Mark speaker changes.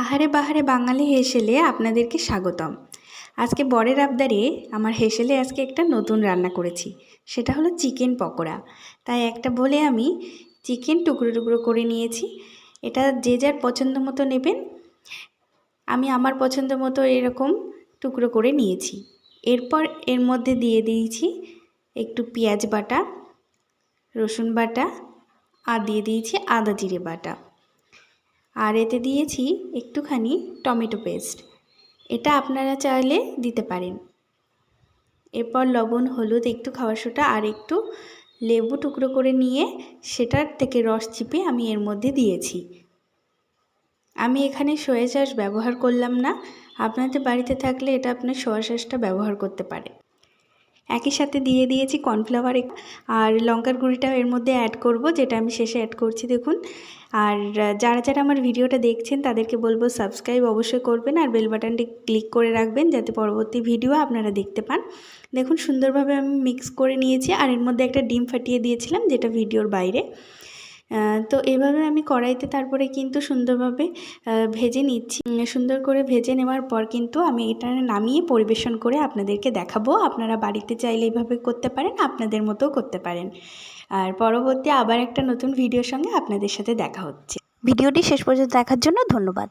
Speaker 1: আহারে বাহারে বাঙালি হেসেলে আপনাদেরকে স্বাগতম। আজকে বরের আবদারে আমার হেসেলে আজকে একটা নতুন রান্না করেছি, সেটা হলো চিকেন পকোড়া। তাই একটা বলে আমি চিকেন টুকরো টুকরো করে নিয়েছি, এটা যে যার পছন্দ মতো নেবেন, আমি আমার পছন্দ মতো এরকম টুকরো করে নিয়েছি। এরপর এর মধ্যে দিয়ে দিয়েছি একটু পেঁয়াজ বাটা, রসুন বাটা, আর দিয়ে দিয়েছি আদা জিরে বাটা। আর এতে দিয়েছি একটুখানি টমেটো পেস্ট। এটা আপনারা চাইলে দিতে পারেন। এরপর লবণ, হলুদ, একটু খাওয়ার সোটা আর একটু লেবু টুকরো করে নিয়ে সেটার থেকে রস চিপে আমি এর মধ্যে দিয়েছি। আমি এখানে সয়া চাষ ব্যবহার করলাম না। আপনাদের বাড়িতে থাকলে এটা আপনার সয়া সসটা ব্যবহার করতে পারে একই সাথে দিয়ে দিয়েছি কর্নফ্লাওয়ার আর লঙ্কার গুঁড়িটাও এর মধ্যে অ্যাড করব, যেটা আমি শেষে অ্যাড করছি, দেখুন। আর যারা যারা আমার ভিডিওটা দেখছেন, তাদেরকে বলব সাবস্ক্রাইব অবশ্যই করবেন আর বেল বাটনটি ক্লিক করে রাখবেন, যাতে পরবর্তী ভিডিও আপনারা দেখতে পান। দেখুন, সুন্দরভাবে আমি মিক্স করে নিয়েছি, আর এর মধ্যে একটা ডিম ফাটিয়ে দিয়েছিলাম, যেটা ভিডিওর বাইরে। তো এভাবে আমি কড়াইতে তারপরে কিন্তু সুন্দরভাবে ভেজে নিচ্ছি। সুন্দর করে ভেজে নেওয়ার পর কিন্তু আমি এটা নামিয়ে পরিবেশন করে আপনাদেরকে দেখাবো। আপনারা বাড়িতে চাইলে এইভাবে করতে পারেন, আপনাদের মতো করতে পারেন। আর পরবর্তী আবার একটা নতুন ভিডিওর সঙ্গে আপনাদের সাথে দেখা হচ্ছে।
Speaker 2: ভিডিওটি শেষ পর্যন্ত দেখার জন্য ধন্যবাদ।